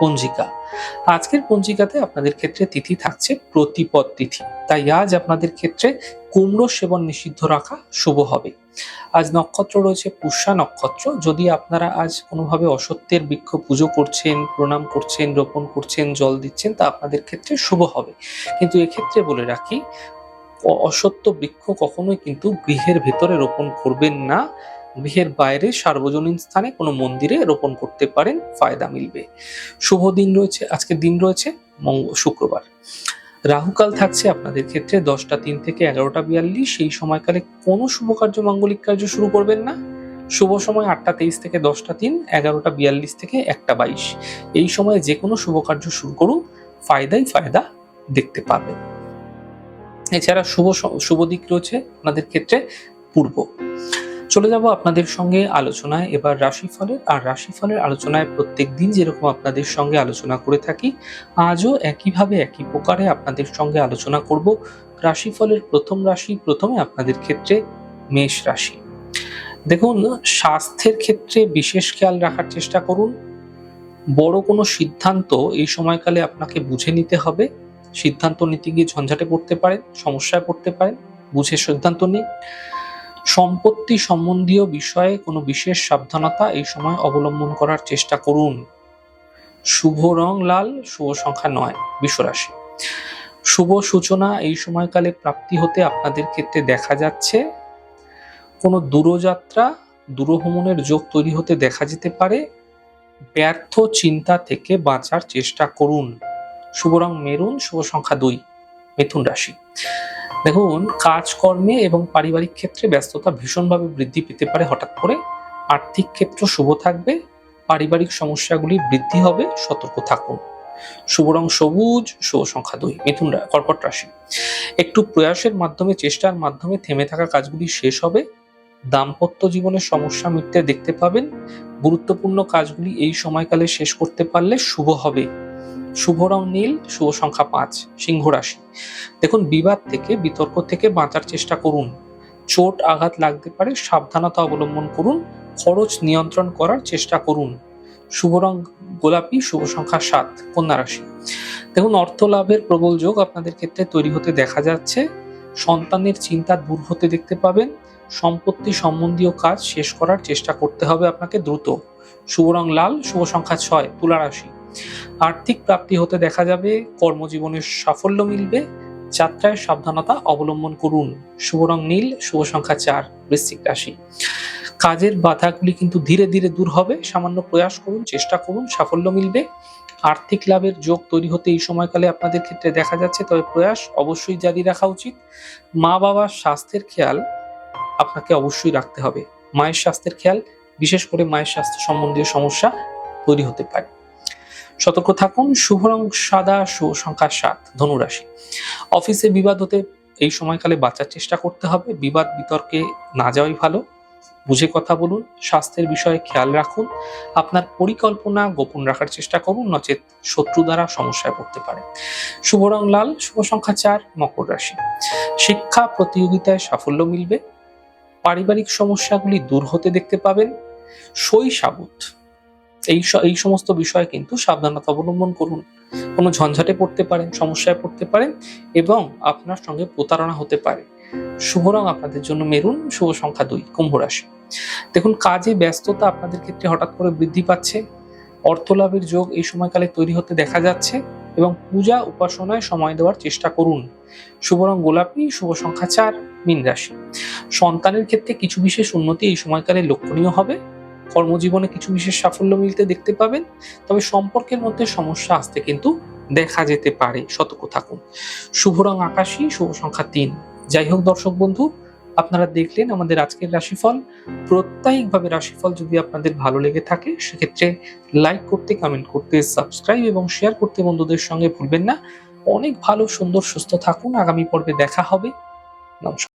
পঞ্জিকা। আজকের পঞ্জিকাতে আপনাদের ক্ষেত্রে তিথি থাকছে প্রতিপদ তিথি। তাই আজ আপনাদের ক্ষেত্রে কুমড়ো সেবন নিষিদ্ধ রাখা শুভ হবে। আজ নক্ষত্র রয়েছে পুষ্যা নক্ষত্র। যদি আপনারা আজ কোনোভাবে অসত্যের বৃক্ষ পুজো করছেন, প্রণাম করছেন, রোপণ করছেন, জল দিচ্ছেন, তা আপনাদের ক্ষেত্রে শুভ হবে। কিন্তু এক্ষেত্রে বলে রাখি অসত্য বৃক্ষ কখনোই কিন্তু গৃহের ভেতরে রোপণ করবেন না। গৃহের বাইরে সার্বজনীন স্থানে কোনো মন্দিরে রোপণ করতে পারেন, ফায়দা মিলবে। শুভ দিন রয়েছে, আজকের দিন রয়েছে শুক্রবার। রাহুকাল থাকছে আপনাদের ক্ষেত্রে দশটা তিন থেকে এগারোটা বিয়াল্লিশ সেই সময়কালে কোনো শুভ কার্য, মাঙ্গলিক কার্য শুরু করবেন না। শুভ সময় আটটা তেইশ থেকে দশটা তিন, এগারোটা বিয়াল্লিশ থেকে একটা বাইশ। এই সময়ে যে কোনো শুভ কার্য শুরু করুন, ফায়দাই ফায়দা দেখতে পাবেন। এছাড়া শুভ শুভ দিক রয়েছে আপনাদের ক্ষেত্রে পূর্ব। চলে যাব আপনাদের সঙ্গে আলোচনায়। এবার রাশিফলের আর রাশিফলের আলোচনায় প্রত্যেক দিন যেরকম আপনাদের সঙ্গে আলোচনা করে থাকি, আজও একইভাবে একই প্রকারে আপনাদের সঙ্গে আলোচনা করব। রাশিফলের প্রথম রাশি প্রথমে আপনাদের ক্ষেত্রে মেষ রাশি। দেখুন, স্বাস্থ্যের ক্ষেত্রে বিশেষ খেয়াল রাখার চেষ্টা করুন। বড় কোনো সিদ্ধান্ত এই সময়কালে আপনাকে বুঝে নিতে হবে। সিদ্ধান্ত নিতে গিয়ে ঝঞ্ঝাটে পড়তে পারেন, সমস্যায় পড়তে পারেন, বুঝে সিদ্ধান্ত নিন। সম্পত্তি সম্বন্ধীয় বিষয়ে কোনো বিশেষ সাবধানতা এই সময় অবলম্বন করার চেষ্টা করুন। শুভ রং লাল, শুভ সংখ্যা নয়, বিশ্বরাশি। শুভ সূচনা এই সময়কালে প্রাপ্তি হতে আপনাদের ক্ষেত্রে দেখা যাচ্ছে। কোনো দূরযাত্রা, দূরভ্রমণের যোগ তৈরি হতে দেখা যেতে পারে। ব্যর্থ চিন্তা থেকে বাঁচার চেষ্টা করুন। শুভ রং মেরুন, শুভ সংখ্যা দুই, মিথুন রাশি। দেখুন, কাজকর্মে এবং পারিবারিক ক্ষেত্রে ব্যস্ততা ভীষণভাবে বৃদ্ধি পেতে পারে হঠাৎ করে। আর্থিক ক্ষেত্র শুভ থাকবে, পারিবারিক সমস্যাগুলি বৃদ্ধি হবে, সতর্ক থাকুন। শুভ রং সবুজ, শুভ সংখ্যা দুই। মিথুন কর্কট রাশি। একটু প্রয়াসের মাধ্যমে, চেষ্টার মাধ্যমে থেমে থাকা কাজগুলি শেষ হবে। দাম্পত্য জীবনের সমস্যা মিটতে দেখতে পাবেন। গুরুত্বপূর্ণ কাজগুলি এই সময়কালে শেষ করতে পারলে শুভ হবে। শুভ রং নীল, শুভ সংখ্যা পাঁচ, সিংহ রাশি। দেখুন, বিবাদ থেকে, বিতর্ক থেকে বাঁচার চেষ্টা করুন। চোট, আঘাত লাগতে পারে, সাবধানতা অবলম্বন করুন, খরচ নিয়ন্ত্রণ করার চেষ্টা করুন। শুভ রং গোলাপি, শুভ সংখ্যা সাত, কন্যা রাশি। দেখুন, অর্থ লাভের প্রবল যোগ আপনাদের ক্ষেত্রে তৈরি হতে দেখা যাচ্ছে। সন্তানের চিন্তা দূর হতে দেখতে পাবেন। সম্পত্তি সম্বন্ধীয় কাজ শেষ করার চেষ্টা করতে হবে আপনাকে দ্রুত। শুভ রং লাল, শুভ সংখ্যা ছয়, তুলা রাশি। আর্থিক প্রাপ্তি হতে দেখা যাবে, কর্মজীবনের সাফল্য মিলবে, যাত্রায় সাবধানতা অবলম্বন করুন। শুভ রং নীল, শুভ সংখ্যা চার, বৃশ্চিক রাশি। কাজের বাধাগুলি কিন্তু ধীরে ধীরে দূর হবে, সামান্য প্রয়াস করুন, চেষ্টা করুন, সাফল্য মিলবে। আর্থিক লাভের যোগ তৈরি হতে এই সময়কালে আপনাদের ক্ষেত্রে দেখা যাচ্ছে, তবে প্রয়াস অবশ্যই জারি রাখা উচিত। মা বাবার স্বাস্থ্যের খেয়াল আপনাকে অবশ্যই রাখতে হবে। মায়ের স্বাস্থ্যের খেয়াল, বিশেষ করে মায়ের স্বাস্থ্য সম্বন্ধীয় সমস্যা তৈরি হতে পারে। সতর্ক থাকুন। শুভ রং সাদা, শুভ সংখ্যা সাত, ধনুরাশি। অফিসে বিবাদ হতে এই সময়কালে বাঁচার চেষ্টা করতে হবে। বিবাদ, বিতর্কে না যাওয়াই ভালো। বুঝে কথা বলুন, স্বাস্থ্যের বিষয়ে খেয়াল রাখুন। আপনার পরিকল্পনা গোপন রাখার চেষ্টা করুন, নচেত শত্রু দ্বারা সমস্যায় পড়তে পারে। শুভ রং লাল, শুভ সংখ্যা চার, মকর রাশি। শিক্ষা প্রতিযোগিতায় সাফল্য মিলবে। পারিবারিক সমস্যাগুলি দূর হতে দেখতে পাবেন। সই সাবুত। এই এই সমস্ত বিষয়ে কিন্তু সাবধানতা অবলম্বন করুন। কোনো ঝঞ্ঝাটে পড়তে পারেন, সমস্যায় পড়তে পারেন এবং আপনার সঙ্গে প্রতারণা হতে পারে। শুভ রং আপনাদের জন্য মেরুন, শুভ সংখ্যা দুই, কুম্ভ রাশি। দেখুন, কাজে ব্যস্ততা আপনাদের ক্ষেত্রে হঠাৎ করে বৃদ্ধি পাচ্ছে। অর্থ লাভের যোগ এই সময়কালে তৈরি হতে দেখা যাচ্ছে এবং পূজা উপাসনায় সময় দেওয়ার চেষ্টা করুন। শুভ রং গোলাপি, শুভ সংখ্যা চার, মীন রাশি। সন্তানের ক্ষেত্রে কিছু বিশেষ উন্নতি এই সময়কালে লক্ষণীয় হবে। কর্মজীবনে কিছু বিশেষ সাফল্য মিলতে দেখতে পাবেন, তবে সম্পর্কের মধ্যে সমস্যা আসতে কিন্তু দেখা যেতে পারে। সতর্ক থাকুন। শুভ রং আকাশী, শুভ সংখ্যা তিন। যাই হোক দর্শক বন্ধু, আপনারা দেখলেন আমাদের আজকের রাশিফল। প্রত্যায়িকভাবে রাশিফল যদি আপনাদের ভালো লেগে থাকে, সেক্ষেত্রে লাইক করতে, কমেন্ট করতে, সাবস্ক্রাইব এবং শেয়ার করতে বন্ধুদের সঙ্গে ভুলবেন না। অনেক ভালো, সুন্দর, সুস্থ থাকুন। আগামী পর্বে দেখা হবে। নমস্কার।